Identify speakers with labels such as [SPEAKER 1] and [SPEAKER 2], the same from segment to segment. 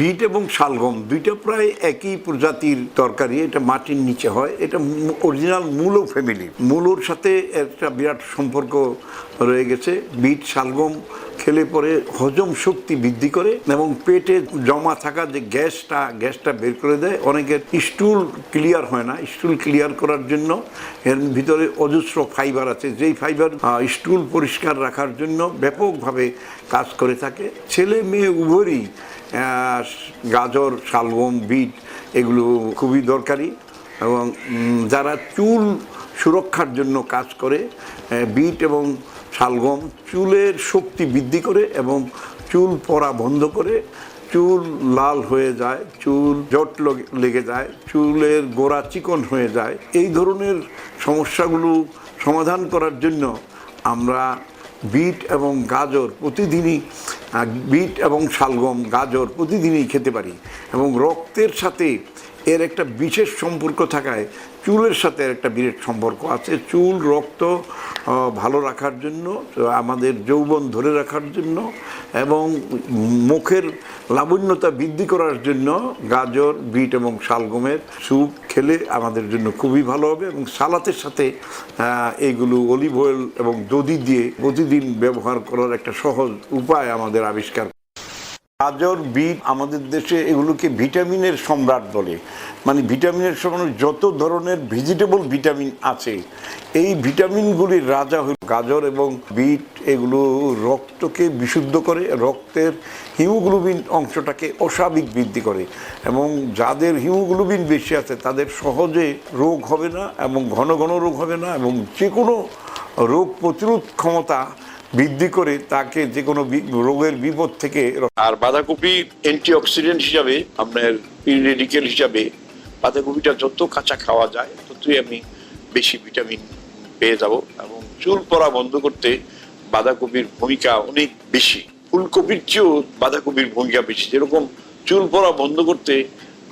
[SPEAKER 1] Bit এবং শালগম দুইটা প্রায় একই প্রজাতির তরকারি, এটা মাটির নিচে হয়। এটা অরিজিনাল মূলো ফ্যামিলি মূলোর সাথে একটা বিরাট সম্পর্ক রয়ে গেছে। বিট, শালগম খেলে পরে হজম শক্তি বৃদ্ধি করে এবং পেটে জমা থাকা যে গ্যাসটা গ্যাসটা বের করে দেয়, অনেকের স্টুল ক্লিয়ার হয় না। স্টুল ক্লিয়ার করার জন্য এর ভিতরে অজস্র ফাইবার আছে। যেই ফাইবার স্টুল পরিষ্কার রাখার জন্য ব্যাপকভাবে কাজ করে থাকে। ছেলে মেয়ে উভয়ই গাজর, শালগম, বিট এগুলো খুবই দরকারি এবং যারা চুল সুরক্ষার জন্য কাজ করে বিট এবং শালগম চুলের শক্তি বৃদ্ধি করে এবং চুল পড়া বন্ধ করে, চুল লাল হয়ে যায়, চুল জট লেগে যায়, চুলের গোড়া চিকন হয়ে যায়। এই ধরনের সমস্যাগুলো সমাধান করার জন্য আমরা বিট এবং গাজর প্রতিদিনই বিট এবং শালগম, গাজর প্রতিদিনই খেতে পারি এবং রক্তের সাথে এর একটা বিশেষ সম্পর্ক থাকায় চুলের সাথে একটা বিরাট সম্পর্ক আছে। চুল রক্ত ভালো রাখার জন্য আমাদের যৌবন ধরে রাখার জন্য এবং মুখের লাবণ্যতা বৃদ্ধি করার জন্য গাজর বিট এবং শালগমের স্যুপ খেলে আমাদের জন্য খুবই ভালো হবে এবং সালাতের সাথে আহ, এইগুলো অলিভ অয়েল এবং দধি দিয়ে প্রতিদিন ব্যবহার করার একটা সহজ উপায় আমাদের আবিষ্কার গাজর, বিট আমাদের দেশে এগুলোকে ভিটামিনের সম্রাট বলে। মানে ভিটামিনের সমান যত ধরনের ভেজিটেবল ভিটামিন আছে, এই ভিটামিনগুলির রাজা হল গাজর এবং বিট। এগুলো রক্তকে বিশুদ্ধ করে, রক্তের হিমোগ্লোবিন অংশটাকে অস্বাভাবিক বৃদ্ধি করে এবং যাদের হিমোগ্লোবিন বেশি আছে, তাদের সহজে রোগ হবে না এবং ঘন ঘন রোগ হবে না এবং যে কোনো রোগ প্রতিরোধ ক্ষমতা বৃদ্ধি করে তাকে যে কোনো রোগের বিপদ থেকে
[SPEAKER 2] আর বাঁধাকপি অ্যান্টিঅক্সিডেন্ট হিসাবে, আপনার পিরিয়ডিক্যাল হিসাবে বাঁধাকপিটা যত কাঁচা খাওয়া যায়, ততই আমি বেশি ভিটামিন পেয়ে যাব এবং চুল পড়া বন্ধ করতে বাঁধাকপির ভূমিকা অনেক বেশি। ফুলকপির চেয়েও বাঁধাকপির ভূমিকা বেশি। যেরকম চুল পড়া বন্ধ করতে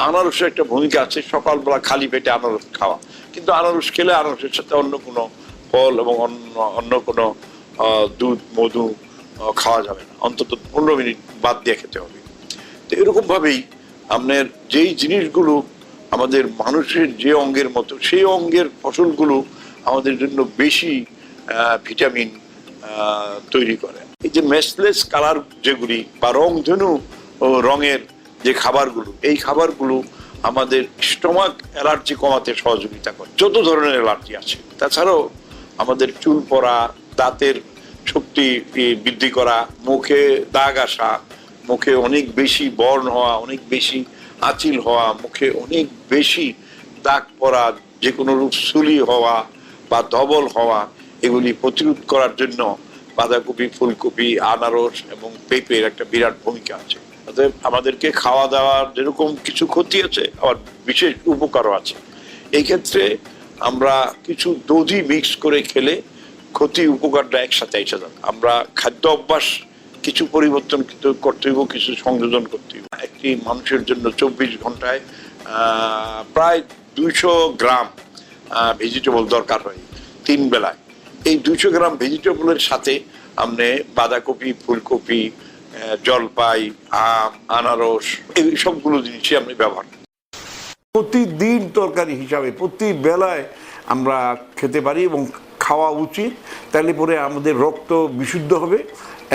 [SPEAKER 2] আনারসের একটা ভূমিকা আছে, সকালবেলা খালি পেটে আনারস খাওয়া। কিন্তু আনারস খেলে আনারসের সাথে অন্য কোনো ফল এবং অন্য অন্য কোনো দুধ, মধু খাওয়া যাবে না। অন্তত পনেরো মিনিট বাদ দিয়ে খেতে হবে। তো এরকমভাবেই আপনার যেই জিনিসগুলো আমাদের মানুষের যে অঙ্গের মতো, সেই অঙ্গের ফসলগুলো আমাদের জন্য বেশি ভিটামিন তৈরি করে। এই যে মেসলেস কালার যেগুলি বা রংধনু রঙের যে খাবারগুলো, এই খাবারগুলো আমাদের স্টমাক অ্যালার্জি কমাতে সহযোগিতা করে। যত ধরনের অ্যালার্জি আছে। তাছাড়াও আমাদের চুল পড়া দাঁতের শক্তি বৃদ্ধি করা, মুখে দাগ আসা, মুখে অনেক বেশি বর্ণ হওয়া, অনেক বেশি আঁচিল হওয়া, মুখে অনেক বেশি দাগ পড়া যে কোনো রূপ সুলি হওয়া বা ধবল হওয়া, এগুলি প্রতিরোধ করার জন্য বাঁধাকপি, ফুলকপি, আনারস এবং পেঁপের একটা বিরাট ভূমিকা আছে। অতএব আমাদেরকে খাওয়া দাওয়ার যেরকম কিছু ক্ষতি আছে, আবার বিশেষ উপকারও আছে। এই ক্ষেত্রে আমরা কিছু দধি মিক্স করে খেলে ক্ষতি উপকারটা একসাথে এসে যাবে। আমরা খাদ্য অভ্যাস কিছু পরিবর্তন করতে হইব, কিছু সংযোজন করতে হইব। একটি মানুষের জন্য চব্বিশ ঘন্টায় প্রায় দুইশো গ্রাম ভেজিটেবল দরকার হয় তিন বেলায়। এই দুইশো গ্রাম ভেজিটেবলের সাথে আপনি বাঁধাকপি, ফুলকপি জলপাই, আম, আনারস, এই সবগুলো জিনিসই আপনি ব্যবহার।
[SPEAKER 1] প্রতিদিন তরকারি হিসাবে প্রতি বেলায় আমরা খেতে পারি এবং খাওয়া উচিত, তাহলে পরে আমাদের রক্ত বিশুদ্ধ হবে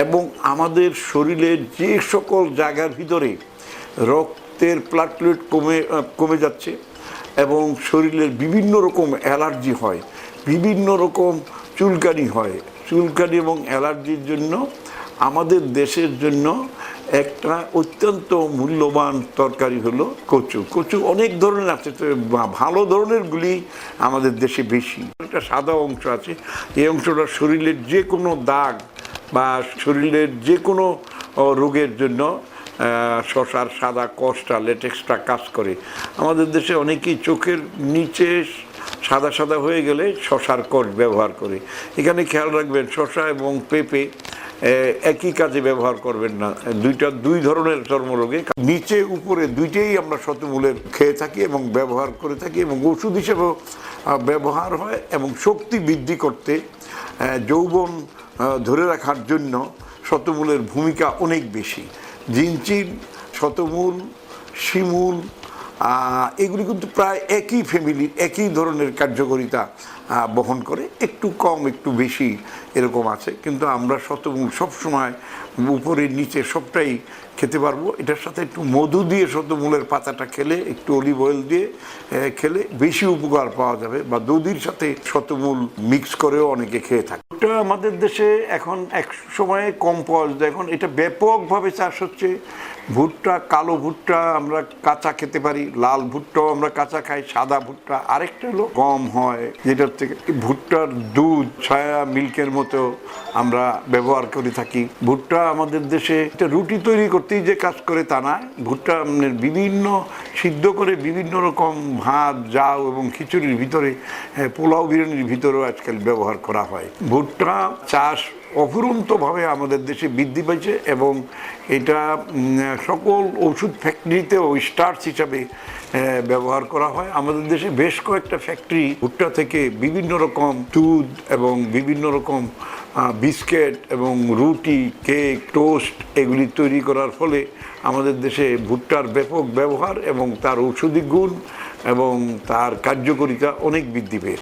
[SPEAKER 1] এবং আমাদের শরীরের যে সকল জায়গার ভিতরে রক্তের প্লাটলেট কমে কমে যাচ্ছে এবং শরীরের বিভিন্ন রকম অ্যালার্জি হয়, বিভিন্ন রকম চুলকানি হয়। চুলকানি এবং অ্যালার্জির জন্য আমাদের দেশের জন্য একটা অত্যন্ত মূল্যবান তরকারি হলো কচু। কচু অনেক ধরনের আছে ভালো ধরনেরগুলি আমাদের দেশে বেশি। একটা সাদা অংশ আছে, এই অংশটা শরীরের যে কোনো দাগ বা শরীরের যে কোনো রোগের জন্য শশার সাদা কষটা, লেটেক্সটা কাজ করে। আমাদের দেশে অনেকেই চোখের নিচে সাদা সাদা হয়ে গেলে শশার কষ ব্যবহার করে। এখানে খেয়াল রাখবেন, শশা এবং পেঁপে একই কাজে ব্যবহার করবেন না। দুইটা, দুই ধরনের চর্মরোগে নিচে, উপরে দুইটাই আমরা শতমূলের খেয়ে থাকি এবং ব্যবহার করে থাকি এবং ওষুধ হিসেবেও ব্যবহার হয় এবং শক্তি বৃদ্ধি করতে যৌবন ধরে রাখার জন্য শতমূলের ভূমিকা অনেক বেশি। জিনচিন, শতমূল, শিমুল এগুলি কিন্তু প্রায় একই ফ্যামিলির একই ধরনের কার্যকারিতা বহন করে। একটু কম, একটু বেশি এরকম আছে। কিন্তু আমরা শতমূল সবসময় উপরে নিচে সবটাই খেতে পারব। এটার সাথে একটু মধু দিয়ে শতমূলের পাতাটা খেলে, একটু অলিভ অয়েল দিয়ে খেলে বেশি উপকার পাওয়া যাবে বা দধির সাথে শতমূল মিক্স করেও অনেকে খেয়ে থাকে। ওটা আমাদের দেশে এখন এক সময়ে কম পাওয়া যায়। এখন এটা ব্যাপকভাবে চাষ হচ্ছে। ভুট্টা কালো ভুট্টা আমরা কাঁচা খেতে পারি লাল ভুট্টাও আমরা কাঁচা খাই সাদা ভুট্টা। আরেকটা হলো গম হয় যেটার থেকে ভুট্টার দুধ ছায়া মিল্কের মতো আমরা ব্যবহার করে থাকি। ভুট্টা আমাদের দেশে একটা রুটি তৈরি করতেই যে কাজ করে তা না ভুট্টা মানে বিভিন্ন সিদ্ধ করে বিভিন্ন রকম ভাত জাউ এবং খিচুড়ির ভিতরে হ্যাঁ, পোলাও বিরিয়ানির ভিতরেও আজকাল ব্যবহার করা হয়। ভুট্টা চাষ অফুরন্তভাবে আমাদের দেশে বৃদ্ধি পাইছে এবং এটা সকল ওষুধ ফ্যাক্টরিতেও স্টার্চ হিসাবে ব্যবহার করা হয়। আমাদের দেশে বেশ কয়েকটা ফ্যাক্টরি, ভুট্টা থেকে বিভিন্ন রকম দুধ এবং বিভিন্ন রকম বিস্কেট এবং রুটি, কেক, টোস্ট এগুলি তৈরি করার ফলে আমাদের দেশে ভুট্টার ব্যাপক ব্যবহার এবং তার ঔষধি গুণ এবং তার কার্যকারিতা অনেক বৃদ্ধি পেয়েছে।